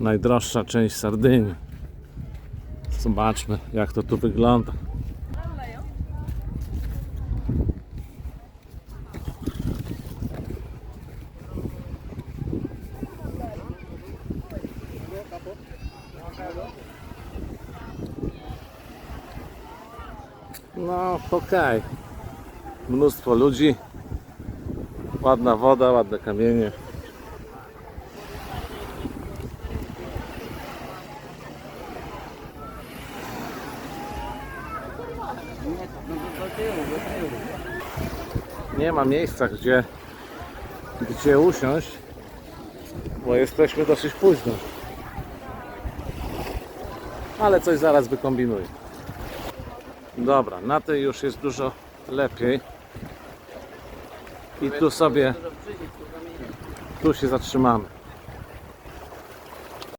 Najdroższa część Sardynii. Zobaczmy, jak to tu wygląda. No, okej. Mnóstwo ludzi. Ładna woda, ładne kamienie. Nie ma miejsca, gdzie, gdzie usiąść, bo jesteśmy dosyć późno. Ale coś zaraz wykombinuję. Dobra, na tej już jest dużo lepiej. I tu sobie, tu się zatrzymamy.